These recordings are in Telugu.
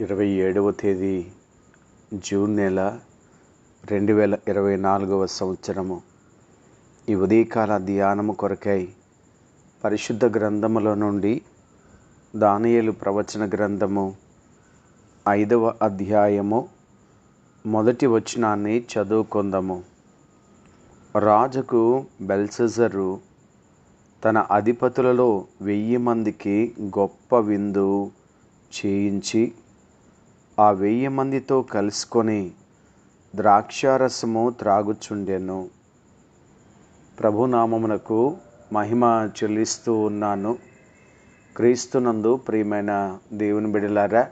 ఇరవై ఏడవ తేదీ జూన్ నెల రెండు వేల ఇరవై నాలుగవ సంవత్సరము. ఈ ఉదయకాల ధ్యానము కొరకై పరిశుద్ధ గ్రంథములో నుండి దానియలు ప్రవచన గ్రంథము ఐదవ అధ్యాయము మొదటి వచనాన్ని చదువుకుందాము. రాజుకు బెల్సెజరు తన అధిపతులలో వెయ్యి మందికి గొప్ప విందు చేయించి ఆ వెయ్యి మందితో కలుసుకొని ద్రాక్షారసము త్రాగుచుండెను. ప్రభునామమునకు మహిమ చెల్లిస్తూ ఉన్నాను. క్రీస్తునందు ప్రియమైన దేవుని బిడలారా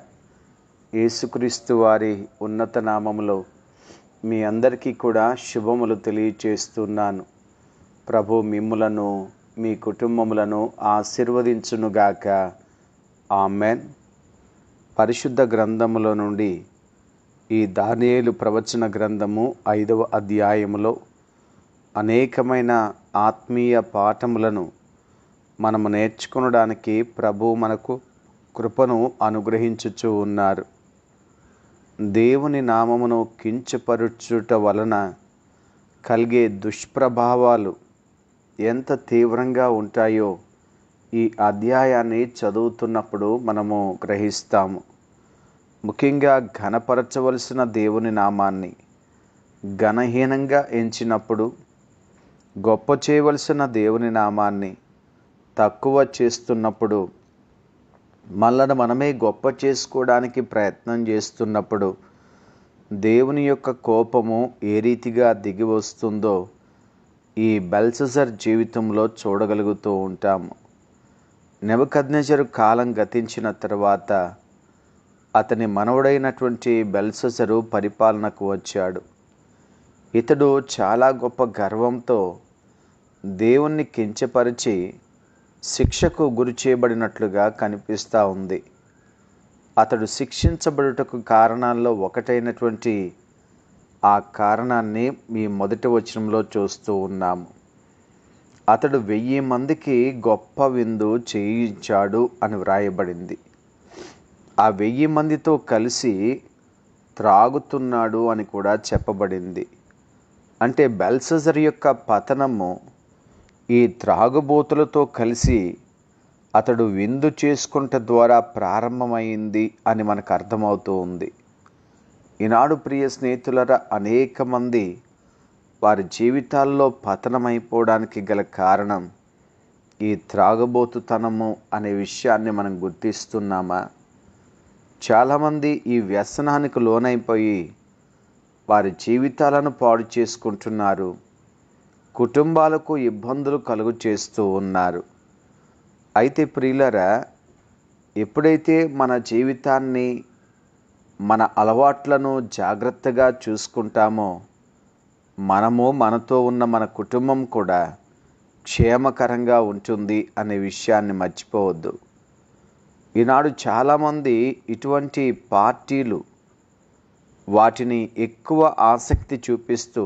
యేసుక్రీస్తు వారి ఉన్నత నామములో మీ అందరికీ కూడా శుభములు తెలియచేస్తున్నాను. ప్రభు మిమ్ములను మీ కుటుంబములను ఆశీర్వదించునుగాక. ఆమెన్. పరిశుద్ధ గ్రంథములో నుండి ఈ దానియేలు ప్రవచన గ్రంథము ఐదవ అధ్యాయములో అనేకమైన ఆత్మీయ పాఠములను మనము నేర్చుకునడానికి ప్రభు మనకు కృపను అనుగ్రహించుచూ ఉన్నారు. దేవుని నామమును కించపరుచుట వలన కలిగే దుష్ప్రభావాలు ఎంత తీవ్రంగా ఉంటాయో ఈ అధ్యాయాన్ని చదువుతున్నప్పుడు మనము గ్రహిస్తాము. ముఖ్యంగా ఘనపరచవలసిన దేవుని నామాన్ని ఘనహీనంగా ఎంచినప్పుడు గొప్ప చేయవలసిన దేవుని నామాన్ని తక్కువ చేస్తున్నప్పుడు మళ్ళను మనమే గొప్ప చేసుకోవడానికి ప్రయత్నం చేస్తున్నప్పుడు దేవుని యొక్క కోపము ఏ రీతిగా దిగి వస్తుందో ఈ బెల్సజర్ జీవితంలో చూడగలుగుతూ ఉంటాము. నెబకద్నెజరు కాలం గతించిన తర్వాత అతని మనవడైనటువంటి బెల్సెసరు పరిపాలనకు వచ్చాడు. ఇతడు చాలా గొప్ప గర్వంతో దేవుణ్ణి కించపరిచి శిక్షకు గురి చేయబడినట్లుగా కనిపిస్తూ ఉంది. అతడు శిక్షించబడుటకు కారణాల్లో ఒకటైనటువంటి ఆ కారణాన్ని మీ మొదటి వచనంలో చూస్తూ ఉన్నాము. అతడు వెయ్యి మందికి గొప్ప విందు చేయించాడు అని వ్రాయబడింది. ఆ వెయ్యి మందితో కలిసి త్రాగుతున్నాడు అని కూడా చెప్పబడింది. అంటే బెల్సజర్ యొక్క పతనము ఈ త్రాగుబోతులతో కలిసి అతడు విందు చేసుకుంట ద్వారా ప్రారంభమైంది అని మనకు అర్థమవుతూ ఉంది. ఈనాడు ప్రియ స్నేహితులరా అనేక మంది వారి జీవితాల్లో పతనమైపోవడానికి గల కారణం ఈ త్రాగబోతుతనము అనే విషయాన్ని మనం గుర్తిస్తున్నామా? చాలామంది ఈ వ్యసనానికి లోనైపోయి వారి జీవితాలను పాడు చేసుకుంటున్నారు కుటుంబాలకు ఇబ్బందులు కలుగు చేస్తూ ఉన్నారు. అయితే ప్రియులరా ఎప్పుడైతే మన జీవితాన్ని మన అలవాట్లను జాగ్రత్తగా చూసుకుంటామో మనము మనతో ఉన్న మన కుటుంబం కూడా క్షేమకరంగా ఉంటుంది అనే విషయాన్ని మర్చిపోవద్దు. ఈనాడు చాలామంది ఇటువంటి పార్టీలు వాటిని ఎక్కువ ఆసక్తి చూపిస్తూ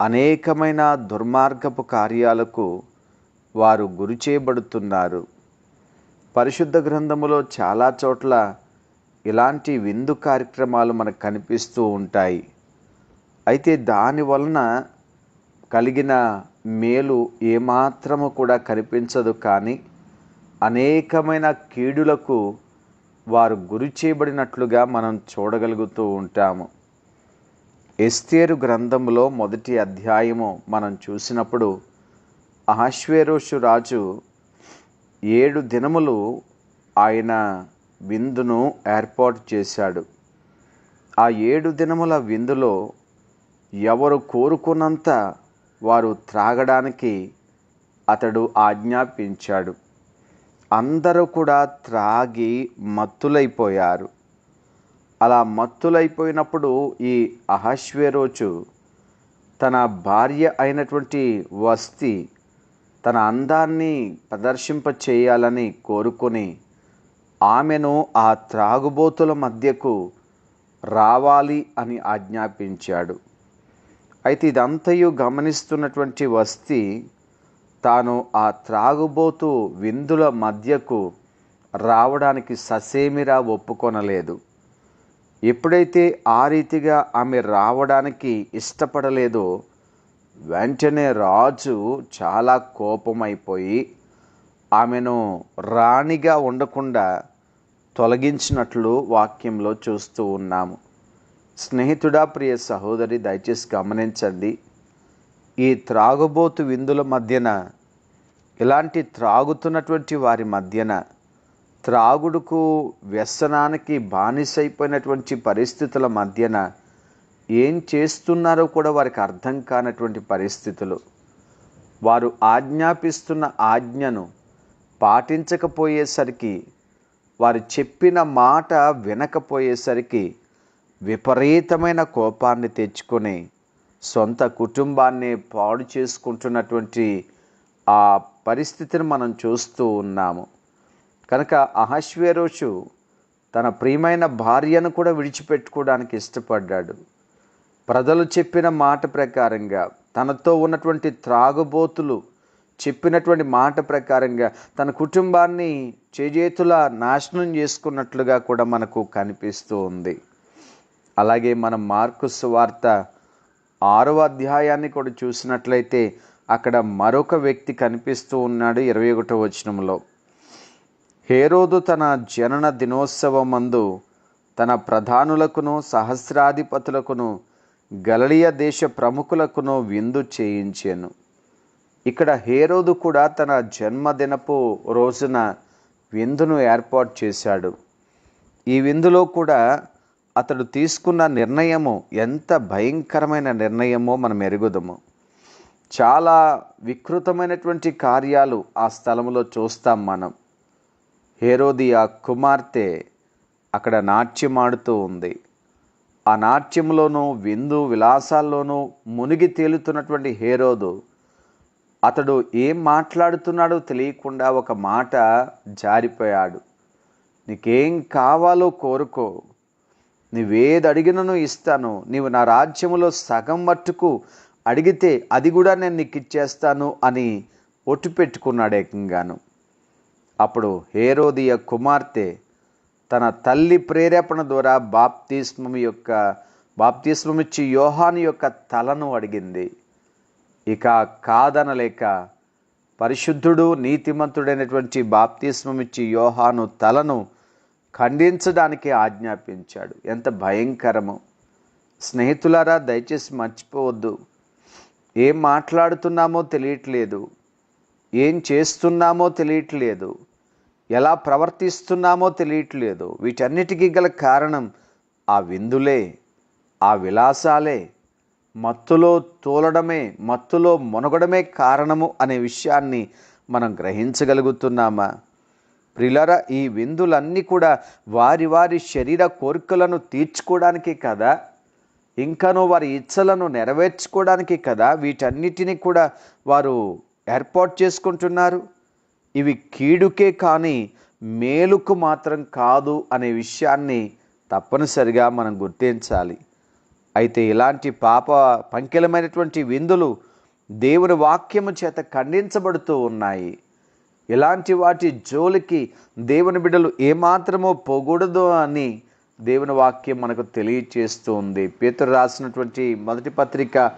అనేకమైన దుర్మార్గపు కార్యాలకు వారు గురి చేయబడుతున్నారు. పరిశుద్ధ గ్రంథములో చాలా చోట్ల ఇలాంటి విందు కార్యక్రమాలు మనకు కనిపిస్తూ ఉంటాయి. అయితే దాని వలన కలిగిన మేలు ఏమాత్రము కూడా కనిపించదు కానీ అనేకమైన కీడులకు వారు గురి చేయబడినట్లుగా మనం చూడగలుగుతూ ఉంటాము. ఎస్తేరు గ్రంథంలో మొదటి అధ్యాయము మనం చూసినప్పుడు అహశ్వేరోషు రాజు ఏడు దినములు ఆయన విందును ఏర్పాటు చేశాడు. ఆ ఏడు దినముల విందులో ఎవరు కోరుకున్నంత వారు త్రాగడానికి అతడు ఆజ్ఞాపించాడు. అందరూ కూడా త్రాగి మత్తులైపోయారు. అలా మత్తులైపోయినప్పుడు ఈ అహశ్వేరోచు తన భార్య అయినటువంటి వస్తి తన అందాన్ని ప్రదర్శింప చేయాలని కోరుకొని ఆమెను ఆ త్రాగుబోతుల మధ్యకు రావాలి అని ఆజ్ఞాపించాడు. అయితే ఇదంతయు గమనిస్తున్నటువంటి వస్తి తాను ఆ త్రాగుబోతు విందుల మధ్యకు రావడానికి ససేమిరా ఒప్పుకొనలేదు. ఎప్పుడైతే ఆ రీతిగా ఆమె రావడానికి ఇష్టపడలేదో వెంటనే రాజు చాలా కోపమైపోయి ఆమెను రాణిగా ఉండకుండా తొలగించినట్లు వాక్యంలో చూస్తూ ఉన్నాము. స్నేహితుడా ప్రియ సహోదరి దయచేసి గమనించండి. ఈ త్రాగుబోతు విందుల మధ్యన ఇలాంటి త్రాగుతున్నటువంటి వారి మధ్యన త్రాగుడుకు వ్యసనానికి బానిసైపోయినటువంటి పరిస్థితుల మధ్యన ఏం చేస్తున్నారో కూడా వారికి అర్థం కానటువంటి పరిస్థితులు. వారు ఆజ్ఞాపిస్తున్న ఆజ్ఞను పాటించకపోయేసరికి వారు చెప్పిన మాట వినకపోయేసరికి విపరీతమైన కోపాన్ని తెచ్చుకొని సొంత కుటుంబాన్ని పాడు చేసుకుంటున్నటువంటి ఆ పరిస్థితిని మనం చూస్తూ ఉన్నాము. కనుక అహశ్వేరోషు తన ప్రియమైన భార్యను కూడా విడిచిపెట్టుకోవడానికి ఇష్టపడ్డాడు. ప్రజలు చెప్పిన మాట ప్రకారంగా తనతో ఉన్నటువంటి త్రాగుబోతులు చెప్పినటువంటి మాట ప్రకారంగా తన కుటుంబాన్ని చేజేతుల నాశనం చేసుకున్నట్లుగా కూడా మనకు కనిపిస్తూ ఉంది. అలాగే మనం మార్కు వార్త ఆరవ అధ్యాయాన్ని కూడా చూసినట్లయితే అక్కడ మరొక వ్యక్తి కనిపిస్తూ ఉన్నాడు ఇరవై ఒకటో వచనంలో. హేరోదు తన జనన దినోత్సవం మందు తన ప్రధానులకును సహస్రాధిపతులకును గలలియ దేశ ప్రముఖులకును విందు చేయించాను. ఇక్కడ హేరోదు కూడా తన జన్మదినపు రోజున విందును ఏర్పాటు చేశాడు. ఈ విందులో కూడా అతడు తీసుకున్న నిర్ణయము ఎంత భయంకరమైన నిర్ణయమో మనం ఎరుగుదము. చాలా వికృతమైనటువంటి కార్యాలు ఆ స్థలంలో చూస్తాం మనం. హేరోది ఆ కుమార్తె అక్కడ నాట్యమాడుతూ ఉంది. ఆ నాట్యంలోనూ విందు విలాసాల్లోనూ మునిగి తేలుతున్నటువంటి హేరోదు అతడు ఏం మాట్లాడుతున్నాడో తెలియకుండా ఒక మాట జారిపోయాడు. నీకేం కావాలో కోరుకో. నీవేది అడిగినను ఇస్తాను. నీవు నా రాజ్యములో సగం మట్టుకు అడిగితే అది కూడా నేను నీకు ఇచ్చేస్తాను అని ఒట్టు పెట్టుకున్నాడు ఏకంగాను. అప్పుడు హేరోదియ కుమార్తె తన తల్లి ప్రేరేపణ ద్వారా బాప్తిస్మం యొక్క బాప్తిస్మమిచ్చి యోహాను యొక్క తలను అడిగింది. ఇక కాదనలేక పరిశుద్ధుడు నీతిమంతుడైనటువంటి బాప్తిస్మమిచ్చి యోహాను తలను ఖండించడానికి ఆజ్ఞాపించాడు. ఎంత భయంకరము. స్నేహితులారా దయచేసి మర్చిపోవద్దు. ఏం మాట్లాడుతున్నామో తెలియట్లేదు ఏం చేస్తున్నామో తెలియట్లేదు ఎలా ప్రవర్తిస్తున్నామో తెలియట్లేదు. వీటన్నిటికీ గల కారణం ఆ విందులే ఆ విలాసాలే. మత్తులో తోలడమే మత్తులో మునగడమే కారణము అనే విషయాన్ని మనం గ్రహించగలుగుతున్నామా? ప్రిలర ఈ విందులన్నీ కూడా వారి వారి శరీర కోరికలను తీర్చుకోవడానికి కదా? ఇంకాను వారి ఇచ్చలను నెరవేర్చుకోవడానికి కదా వీటన్నిటిని కూడా వారు ఏర్పాటు చేసుకుంటున్నారు. ఇవి కీడుకే కానీ మేలుకు మాత్రం కాదు అనే విషయాన్ని తప్పనిసరిగా మనం గుర్తించాలి. అయితే ఇలాంటి పాప పంకిలమైనటువంటి విందులు దేవుని వాక్యము చేత ఖండించబడుతూ ఉన్నాయి. ఇలాంటి వాటి జోలికి దేవుని బిడ్డలు ఏమాత్రమో పోకూడదు అని దేవుని వాక్యం మనకు తెలియచేస్తుంది పేతురు రాసినటువంటి మొదటి పత్రిక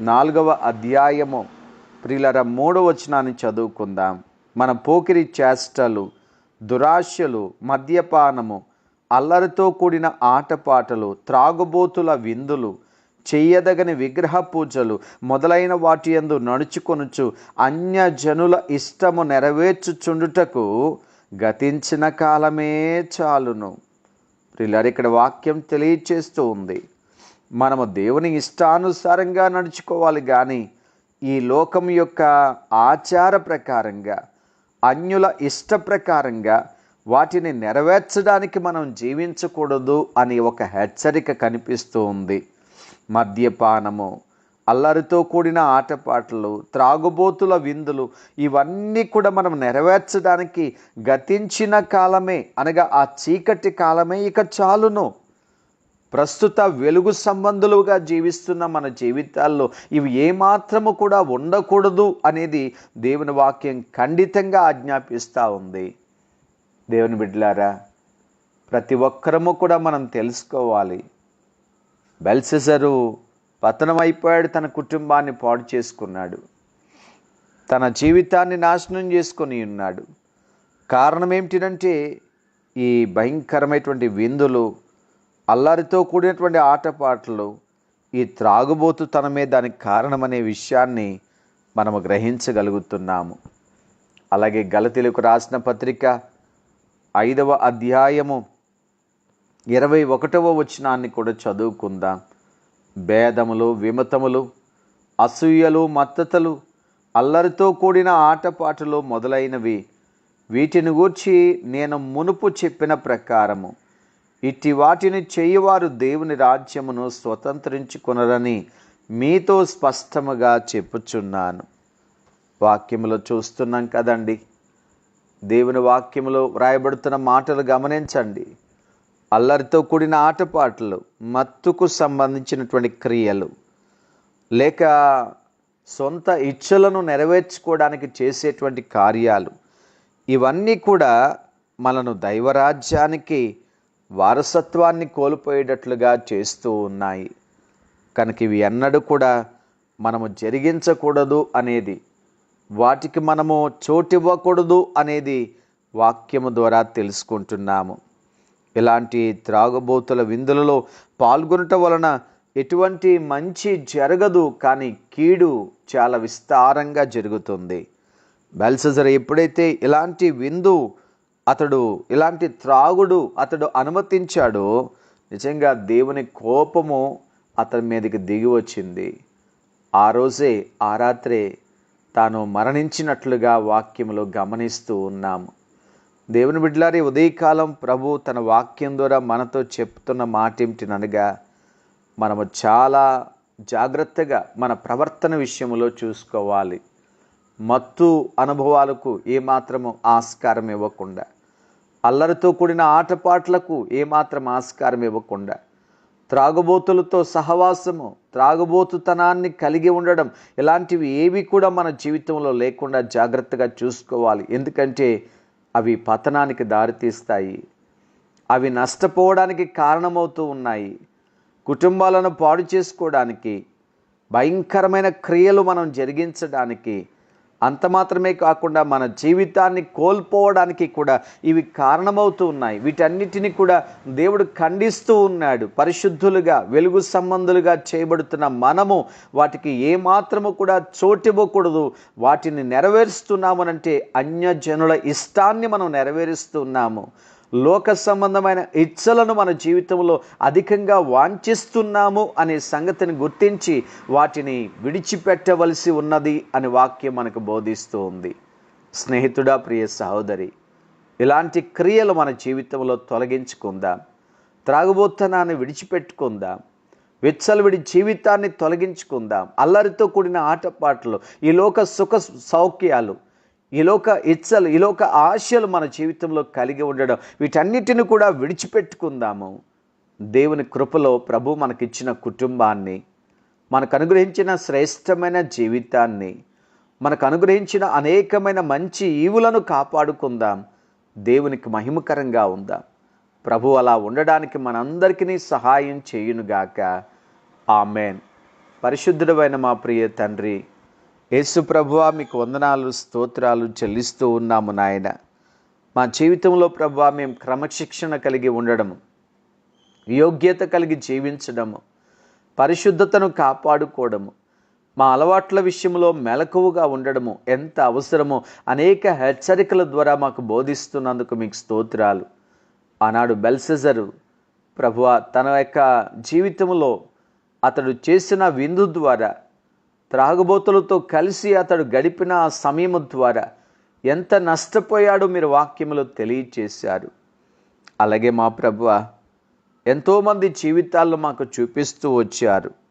నాలుగవ అధ్యాయము ప్రియులర మూడవ వచనాన్ని చదువుకుందాం. మన పోకిరి చేష్టలు దురాశలు మద్యపానము అల్లరితో కూడిన ఆటపాటలు త్రాగుబోతుల విందులు చెయ్యదగని విగ్రహ పూజలు మొదలైన వాటి యందు నడుచుకొనుచు అన్యజనుల ఇష్టము నెరవేర్చుచుండుటకు గతించిన కాలమే చాలును. ప్రిల్లర్ ఇక్కడ వాక్యం తెలియచేస్తూ ఉంది. మనము దేవుని ఇష్టానుసారంగా నడుచుకోవాలి కానీ ఈ లోకం యొక్క ఆచార ప్రకారంగా అన్యుల ఇష్ట ప్రకారంగా వాటిని నెరవేర్చడానికి మనం జీవించకూడదు అని ఒక హెచ్చరిక కనిపిస్తూ ఉంది. మద్యపానము అల్లరితో కూడిన ఆటపాటలు త్రాగుబోతుల విందులు ఇవన్నీ కూడా మనం నెరవేర్చడానికి గతించిన కాలమే అనగా ఆ చీకటి కాలమే ఇక చాలును. ప్రస్తుత వెలుగు సంబంధులుగా జీవిస్తున్న మన జీవితాల్లో ఇవి ఏమాత్రము కూడా ఉండకూడదు అనేది దేవుని వాక్యం ఖండితంగా ఆజ్ఞాపిస్తూ ఉంది. దేవుని బిడ్డలారా ప్రతి ఒక్కరము కూడా మనం తెలుసుకోవాలి. బెల్సెసరు పతనం అయిపోయాడు తన కుటుంబాన్ని పాడు చేసుకున్నాడు. తన జీవితాన్ని నాశనం చేసుకొని ఉన్నాడు. కారణం ఏమిటంటే ఈ భయంకరమైనటువంటి విందులు అల్లరితో కూడినటువంటి ఆటపాటలు ఈ త్రాగుబోతుతనమే దానికి కారణమనే విషయాన్ని మనము గ్రహించగలుగుతున్నాము. అలాగే గలతీలకు రాసిన పత్రిక ఐదవ అధ్యాయము ఇరవై ఒకటవ వచనాన్ని కూడా చదువుకుందాం. భేదములు విమతములు అసూయలు మత్తతలు అల్లరితో కూడిన ఆటపాటలు మొదలైనవి. వీటిని గూర్చి నేను మునుపు చెప్పిన ప్రకారము. ఇట్టి వాటిని చేయువారు దేవుని రాజ్యమును స్వతంత్రించుకొనరని మీతో స్పష్టముగా చెప్పుచున్నాను. వాక్యములో చూస్తున్నాం కదండి. దేవుని వాక్యములో వ్రాయబడుతున్న మాటలు గమనించండి. అల్లరితో కూడిన ఆటపాటలు మత్తుకు సంబంధించినటువంటి క్రియలు లేక సొంత ఇచ్చలను నెరవేర్చుకోవడానికి చేసేటువంటి కార్యాలు ఇవన్నీ కూడా మనను దైవరాజ్యానికి వారసత్వాన్ని కోల్పోయేటట్లుగా చేస్తూ ఉన్నాయి. కనుక ఇవి ఎన్నడూ కూడా మనము జరిగించకూడదు అనేది వాటికి మనము చోటివ్వకూడదు అనేది వాక్యము ద్వారా తెలుసుకుంటున్నాము. ఇలాంటి త్రాగుబోతుల విందులలో పాల్గొనటం వలన ఎటువంటి మంచి జరగదు కానీ కీడు చాలా విస్తారంగా జరుగుతుంది. బెల్సజర్ ఎప్పుడైతే ఇలాంటి విందు అతడు ఇలాంటి త్రాగుడు అతడు అనుమతించాడో నిజంగా దేవుని కోపము అతని మీదకి దిగి వచ్చింది. ఆ రోజే ఆ రాత్రే తాను మరణించినట్లుగా వాక్యములో గమనిస్తూ ఉన్నాము. దేవుని బిడ్డలారి ఉదయకాలం ప్రభు తన వాక్యం ద్వారా మనతో చెప్తున్న మాట ఏమిటిననగా మనము చాలా జాగ్రత్తగా మన ప్రవర్తన విషయంలో చూసుకోవాలి. మత్తు అనుభవాలకు ఏమాత్రము ఆస్కారం ఇవ్వకుండా అల్లరితో కూడిన ఆటపాట్లకు ఏమాత్రం ఆస్కారం ఇవ్వకుండా త్రాగుబోతులతో సహవాసము త్రాగుబోతుతనాన్ని కలిగి ఉండడం ఇలాంటివి ఏవి కూడా మన జీవితంలో లేకుండా జాగ్రత్తగా చూసుకోవాలి. ఎందుకంటే అవి పతనానికి దారితీస్తాయి. అవి నష్టపోవడానికి కారణమవుతూ ఉన్నాయి. కుటుంబాలను పాడు చేసుకోవడానికి భయంకరమైన క్రియలు మనం జరిగించడానికి అంత మాత్రమే కాకుండా మన జీవితాన్ని కోల్పోవడానికి కూడా ఇవి కారణమవుతూ ఉన్నాయి. వీటన్నిటిని కూడా దేవుడు ఖండిస్తూ ఉన్నాడు. పరిశుద్ధులుగా వెలుగు సంబంధులుగా చేయబడుతున్న మనము వాటికి ఏమాత్రము కూడా చోటివ్వకూడదు వాటిని నెరవేరుస్తున్నామనంటే అన్యజనుల ఇష్టాన్ని మనం నెరవేరుస్తున్నాము. లోక సంబంధమైన ఇచ్చలను మన జీవితంలో అధికంగా వాంఛిస్తున్నాము అనే సంగతిని గుర్తించి వాటిని విడిచిపెట్టవలసి ఉన్నది అని వాక్యం మనకు బోధిస్తూ ఉంది. స్నేహితుడా ప్రియ సహోదరి ఇలాంటి క్రియలు మన జీవితంలో తొలగించుకుందాం. త్రాగుబోత్తనాన్ని విడిచిపెట్టుకుందాం. విచ్చలవిడి జీవితాన్ని తొలగించుకుందాం. అల్లరితో కూడిన ఆటపాటలు ఈ లోక సుఖ సౌఖ్యాలు ఇలోక ఇచ్చలు ఈ ఆశలు మన జీవితంలో కలిగి ఉండడం వీటన్నిటిని కూడా విడిచిపెట్టుకుందాము. దేవుని కృపలో ప్రభు మనకిచ్చిన కుటుంబాన్ని మనకు అనుగ్రహించిన శ్రేష్టమైన జీవితాన్ని మనకు అనుగ్రహించిన అనేకమైన మంచి ఈవులను కాపాడుకుందాం. దేవునికి మహిమకరంగా ఉందాం. ప్రభు అలా ఉండడానికి మనందరికీ సహాయం చేయునుగాక. ఆమెన్. పరిశుద్ధుడమైన మా ప్రియ తండ్రి యేసు ప్రభువా మీకు వందనాలు స్తోత్రాలు చెల్లిస్తూ ఉన్నాము నాయన. మా జీవితంలో ప్రభువా మేము క్రమశిక్షణ కలిగి ఉండడము యోగ్యత కలిగి జీవించడము పరిశుద్ధతను కాపాడుకోవడము మా అలవాట్ల విషయంలో మెలకువగా ఉండడము ఎంత అవసరమో అనేక హెచ్చరికల ద్వారా మాకు బోధిస్తున్నందుకు మీకు స్తోత్రాలు. ఆనాడు బెల్సెజరు ప్రభువ తన యొక్క జీవితంలో అతడు చేసిన విందు ద్వారా త్రాగుబోతులతో కలిసి అతడు గడిపిన ఆ సమయము ద్వారా ఎంత నష్టపోయాడో మీరు వాక్యములో తెలియచేశారు. అలాగే మా ప్రభు ఎంతోమంది జీవితాల్లో మాకు చూపిస్తూ వచ్చారు.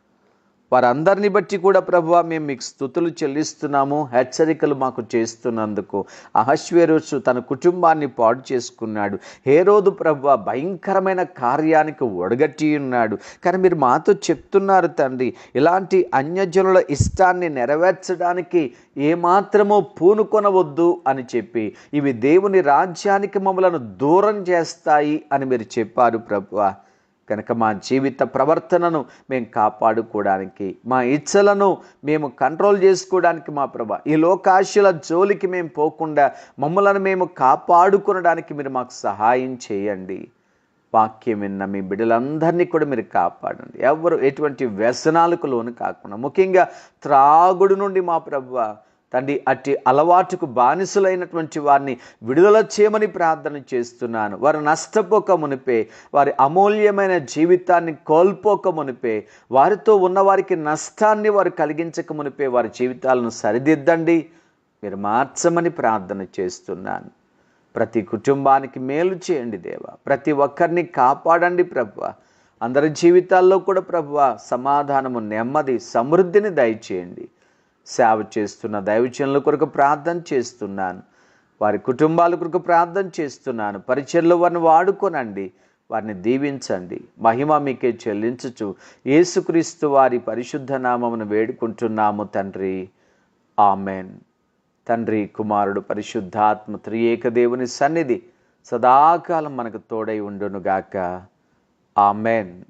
వారందరిని బట్టి కూడా ప్రభువ మేము మీకు స్థుతులు చెల్లిస్తున్నాము హెచ్చరికలు మాకు చేస్తున్నందుకు. అహశ్వేరోసు తన కుటుంబాన్ని పాడు చేసుకున్నాడు. హేరోదు ప్రభువ భయంకరమైన కార్యానికి ఒడగట్టి ఉన్నాడు. కానీ మీరు మాతో చెప్తున్నారు తండ్రి ఇలాంటి అన్యజనుల ఇష్టాన్ని నెరవేర్చడానికి ఏమాత్రమో పూనుకొనవద్దు అని చెప్పి. ఇవి దేవుని రాజ్యానికి మమ్మలను దూరం చేస్తాయి అని మీరు చెప్పారు ప్రభువ. కనుక మా జీవిత ప్రవర్తనను మేము కాపాడుకోవడానికి మా ఇచ్చలను మేము కంట్రోల్ చేసుకోవడానికి మా ప్రభ ఈ లోకాశుల జోలికి మేము పోకుండా మమ్మలను మేము కాపాడుకునడానికి మీరు మాకు సహాయం చేయండి. వాక్యం విన్న మీ బిడ్డలందరినీ కూడా మీరు కాపాడండి. ఎవరు ఎటువంటి వ్యసనాలకు లోను కాకుండా ముఖ్యంగా త్రాగుడు నుండి మా ప్రభు తండ్రి అట్టి అలవాటుకు బానిసలైనటువంటి వారిని విడుదల చేయమని ప్రార్థన చేస్తున్నాను. వారు నష్టపోక మునిపే వారి అమూల్యమైన జీవితాన్ని కోల్పోక మునిపే వారితో ఉన్నవారికి నష్టాన్ని వారు కలిగించక మునిపే వారి జీవితాలను సరిదిద్దండి. మీరు మార్చమని ప్రార్థన చేస్తున్నాను. ప్రతి కుటుంబానికి మేలు చేయండి దేవా. ప్రతి ఒక్కరిని కాపాడండి ప్రభు అందరి జీవితాల్లో కూడా ప్రభు సమాధానము నెమ్మది సమృద్ధిని దయచేయండి. సేవ చేస్తున్న దైవజనుల కొరకు ప్రార్థన చేస్తున్నాను. వారి కుటుంబాల కొరకు ప్రార్థన చేస్తున్నాను. పరిచయలో వారిని వాడుకోనండి. వారిని దీవించండి. మహిమ మీకే చెల్లించుచు యేసుక్రీస్తు వారి పరిశుద్ధ నామమును వేడుకుంటున్నాము తండ్రి. ఆమెన్. తండ్రి కుమారుడు పరిశుద్ధాత్మ త్రియేక దేవుని సన్నిధి సదాకాలం మనకు తోడై ఉండునుగాక. ఆమెన్.